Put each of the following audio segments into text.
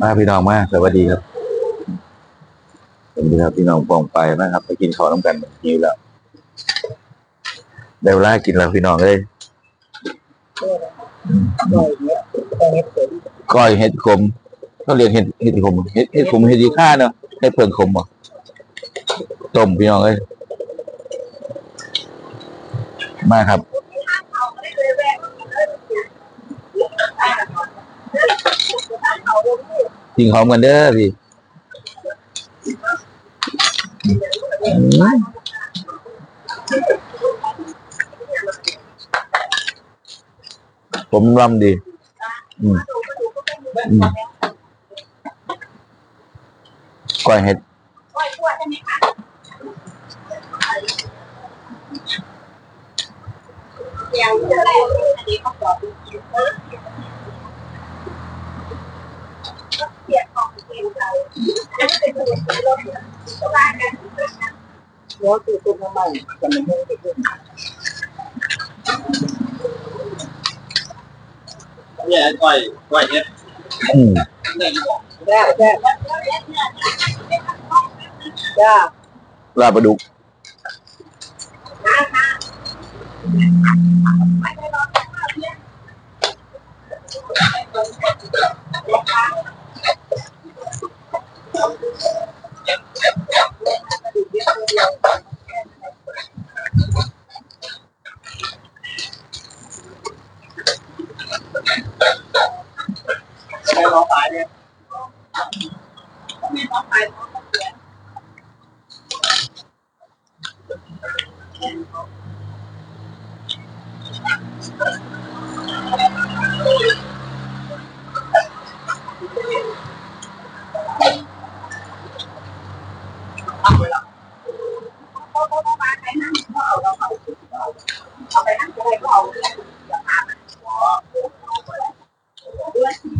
มาพี่น้องมาสวัสดีครับสวัสดีครับพี่น้องปองไปนะครับ ไปกินข้าวน้ำกันหิวแล้วได้เวลากินแล้วพี่น้องเลยก้อยเห็ดขมก็เรียกเห็ดเห็ดขมเห็ดเห็ดขมเห็ดดีค่าเนาะเห็ดเพิงขมบ่ต้มพี่น้องเอ้ยมาครับ กินหอมกันเด้อพี่ผมรำดีอืมอืมก้อยเห็ดร ถคือตุ้มน้ำมันจะไม่ให้ติดเลยเนี่ยก้อยก้อยเฮ็ดอืมเนี่ยอืมแร่แร่จ้าลาบปลาดุก ใช้ร้องตายเนี่ย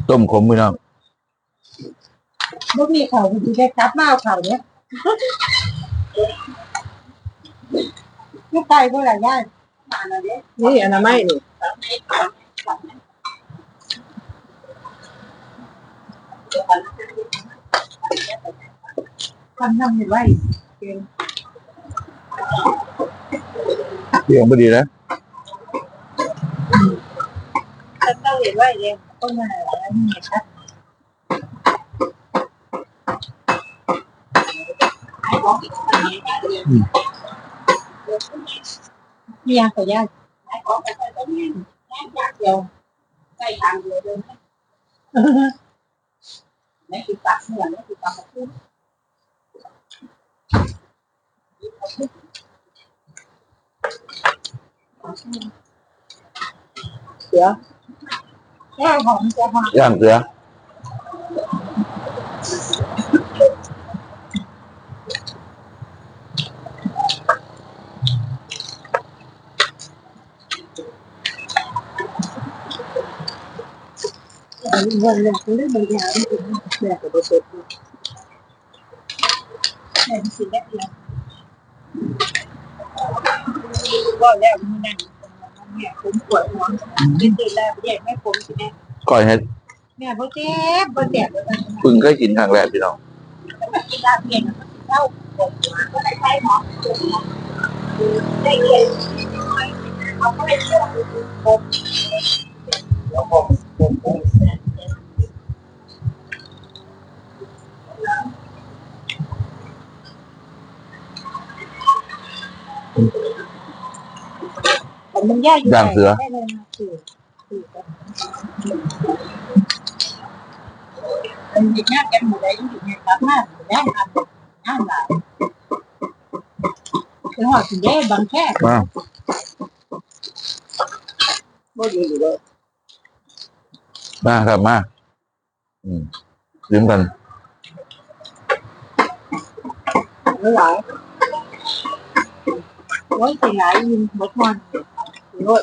ต้มขมพี่น้องลูกมีเขาคุณได้ครับมาเอาเขาเนี้ยลูกไก่พวกอะไรย่านี่อนามัยนี่ทำทำเห็นไว้เที่ยงพอดีนะ ทำต้องเห็นไว้เองต้นอะไรนี่ครับมียาตัวยาเดียวใส่ทางเดียวเลยนี่คือตักเหมือนนี่คือตักขึ้น เดี๋ยวแค่หอมจะหอมย่างเสือวันหนึ่งคุณได้บางอย่างที่คุณแบบกับตัวเองแต่สิ่งแรกเลยก็แล้วมันนั่ง เนี่ยผมปวดหัวตื่นตื่นแล้วแยกไม่ผมสิแม่ก้อยเห็ดแม่บ่เจ็บบ่เจ็บเลยมันเพึ่งเคยกินครั้งแรกพี่น้องกินลาเพียงมันเล่าปวดหัวก็ได้ใช้หมอได้เรียนเขาก็เลยเชื่อผมแล้วผมผม ผมมันยากอยู่ได้เลยนะคือมันจะยากกันหมดเลยอยู่ในครับมากแน่นอนน่าหลายคือหอดถึงได้บางแค่มาบ่อยู่เลยมาครับมาอืมลืมกันไม่หลายโอ้ยเป็นหลายยินหมดวัน โอ้ย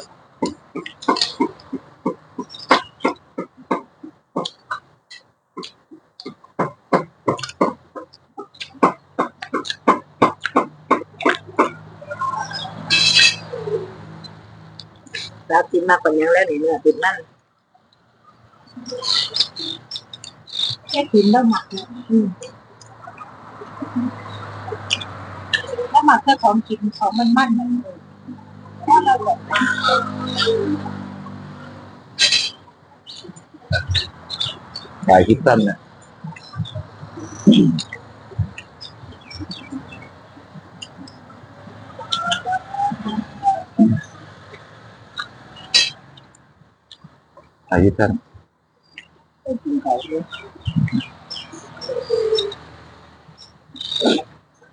แล้วกินมากกว่านี้แล้วนี่เนื้อติดมันแค่กินแล้วหมักเนี่ยแล้วหมักแค่ของกินของมันมันมันเลย แล้วเราแบบหลายคลิปสั้นนะหลายคลิปสั้นเป็นที่เขาเลย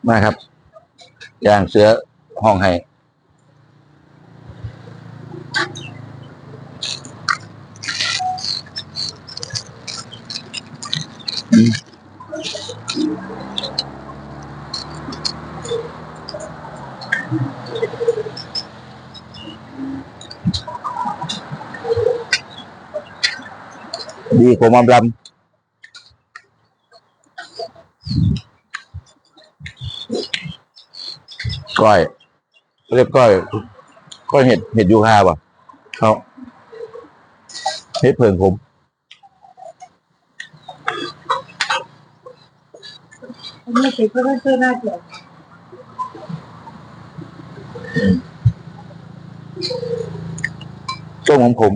มาครับ อย่างเสือห้องให้ ดีกว่ามัมลำก้อย เรียกก้อย ก้อยเห็ดเห็ดยูคาป่ะเขาเห็ดเพิงผมอันนี้เป็นเพื่อนเพื่อนน่าเกลียด ส้มของผม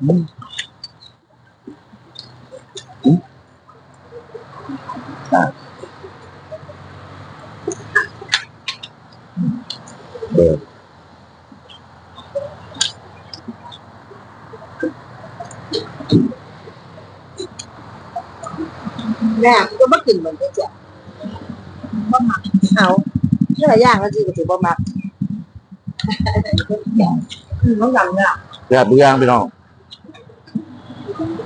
อืมอืมอะเบิร์ แม่ก็ไม่กินเหมือนกันจ้ะบ่หมัก เอาเนื้อย่างก็จีก็ถือบ่หมักคือน้องยังเนี่ยแซ่บทุกอย่างพี่น้อง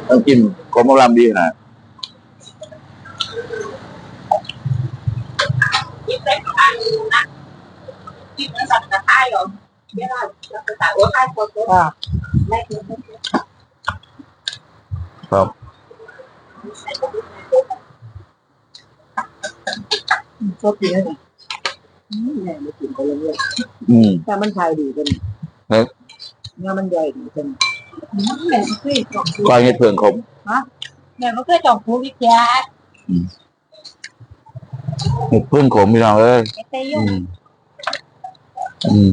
ต้องกินกลมอลำดีนะคิดได้ประมาณนี้นะคิดได้สักกระต่ายเหรอไม่ได้สักกระต่ายโอ้ยใครกดตัวไม่กินไม่กินครับ ก็กินแล้วเนี่ยแม่ไม่กินไปเรื่อยอืมๆแต่มันชายดีกันเฮ้ยเนื้อมันใหญ่ดีกันแม่ไม่เคยจองคูก้อยเห็ดเพิงขมแม่ไม่เคยจองคูวิจารณ์เห็ดเพิงขมพี่น้องเอ้ยเต้ยอืงมอืม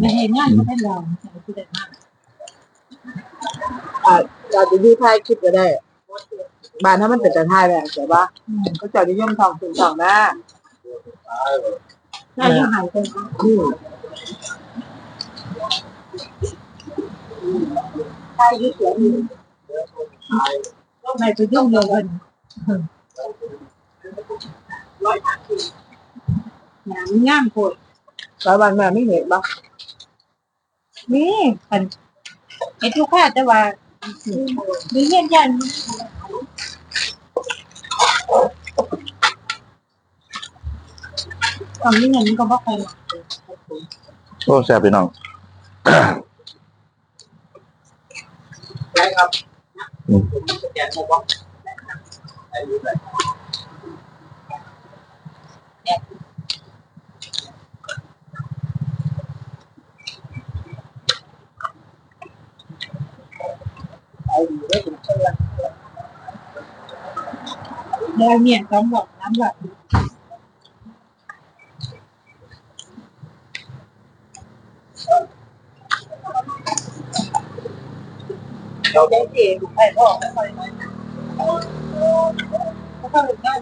ไม่เห็นงานก็ไม่ลองแต่ไม่ได้มาก อ่าเรจะยืดท้ายคลิปก็ได้ บานถ้ามันเป็นจะท้ายแบบแต่ว่าก็จะนิยมทองถึงสองหน้าใช่ยังหายไปอืมใช่ยืดเสียอยู่ไม่ไปยุ่งเลยกันร้อยห้าสิบงานง่ามโคตรแล้ววันมาไม่เห็นบ้างนี่อัน ไอ้ทุกข้าแต่ว่ามีเงี้ยยันตอนนี้เงินก็บ่ใครหรอกโอ้แซ่บพี่น้องได้ครับอืม ส แกนผมว่าเลยแล้วเนี่ยต้องบอกน้ำแบบเราได้เจถูไปพ่อไม่ค่อยน้อยนะก็ต้องเป็นงาน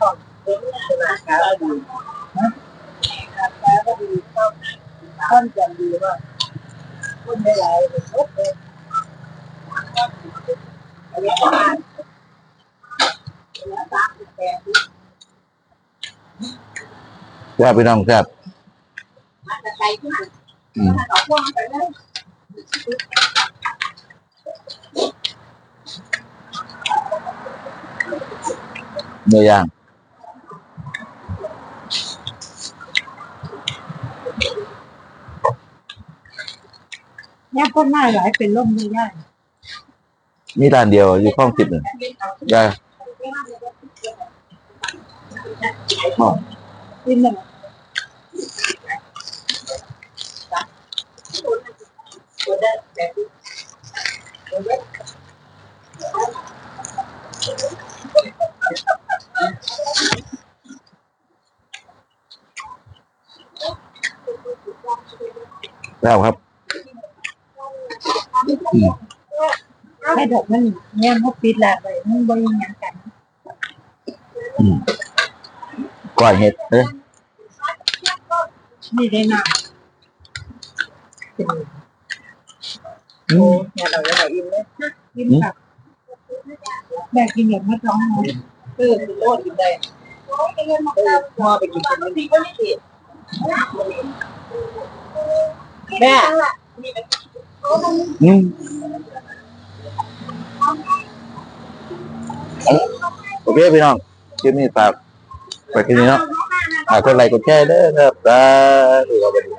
ก่อนเดินงานราคาดีนะราคาก็ดีเข้าท่านจะดีว่าคนไม่ไหลเลย ทุกเลยอันนี้ก็มาแล้วตามแต่แซ่บพี่น้องแซ่บมาจะใจขึ้นอืมมาต่อพ่วงไปเลยเนื้อย่างเนี่ยคนหน้าหลายเป็นล่มไม่ได้ มีร้านเดียวอยู่ข้องสิบหนึ่งยายอ๋อกินหนึ่งแล้วครับ แค่ดอกมันเนี่ยมันปิดแล้วไปมันบริยังกันก้อยเห็ดเอ้ยนี่ได้นะอืมเนี่ยเราจะอิ่มเลยกินค่ะแบกกินอย่างไม่ร้องเลยเออคือโลดกินได้เออพ่อไปกินกันมันดีก็ไม่ผิดแม่อืม โอเคพี่น้องคลิปนี้ฝากไปแค่นี้เนาะฝากกดไลค์กดแชร์เด้อครับได้ดูเราไปดู